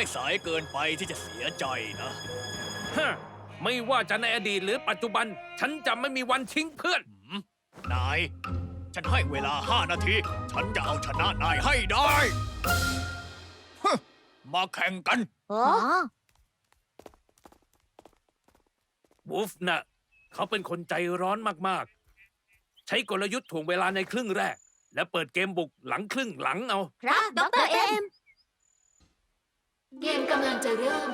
ไม่สายเกินไปที่จะเสียใจนะ ฮะไม่ว่าจะในอดีตหรือปัจจุบัน ฉันจะไม่มีวันทิ้งเพื่อนหืมนาย ฉันให้เวลาห้านาที ฉันจะเอาชนะนายให้ได้ฮึมาแข่งกัน อ๋อวูฟน่ะ เขาเป็นคนใจร้อนมาก ๆ ใช้กลยุทธ์ถ่วงเวลาในครึ่งแรก และเปิดเกมบุกหลังครึ่งหลังเอา ครับดรเอ็ม เกมกำลังจะเริ่ม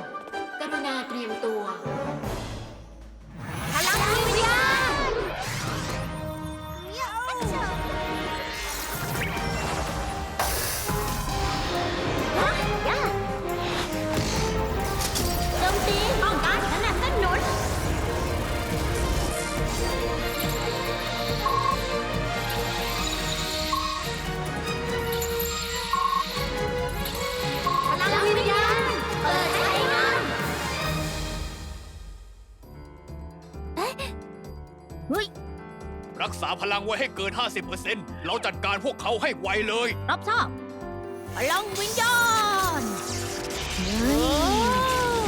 ฮ้ย รักษาพลังไว้ให้เกิน 50%เราจัดการพวกเขาให้ไวเลย รับทราบพลังวิญญาณเออ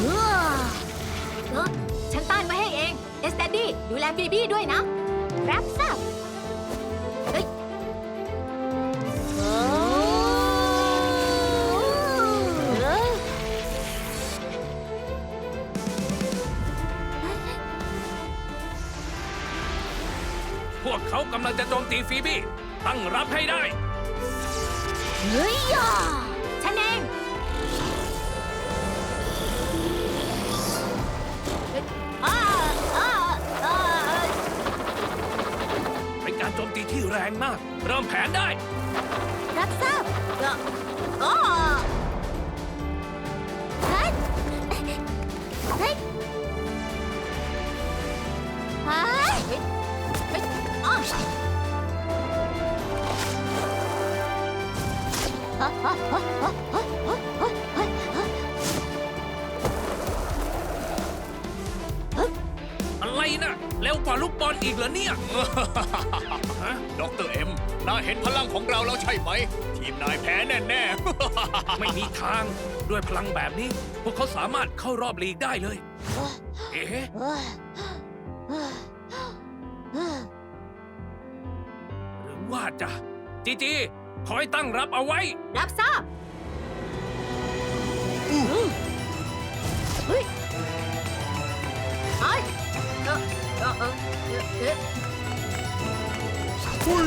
เออฉันต้านไว้ให้เอง เอสแตดดี้ดูแลบีบี้ด้วยนะ รับทราบ พวกเขากำลังจะโจมตีฟีบี้ ตั้งรับให้ได้ เฮ้ยอะฉันเองอ้าอ้าอ้าเป็นการโจมตีที่แรงมาก เริ่มแผนได้ รับทราบ อะไรนะเร็วกว่าลูกบอลอีกเหรอเนี่ย ด็อกเตอร์เอ็มน่าเห็นพลังของเราแล้วใช่ไหม ทีมนายแพ้แน่ๆ ไม่มีทางด้วยพลังแบบนี้ พวกเขาสามารถเข้ารอบลีกได้เลย เอ๊ะ จะจีจีคอยตั้งรับเอาไว้ รับทราบเฮ้ยเอ้ยเออเออเออเออเอออุ้ย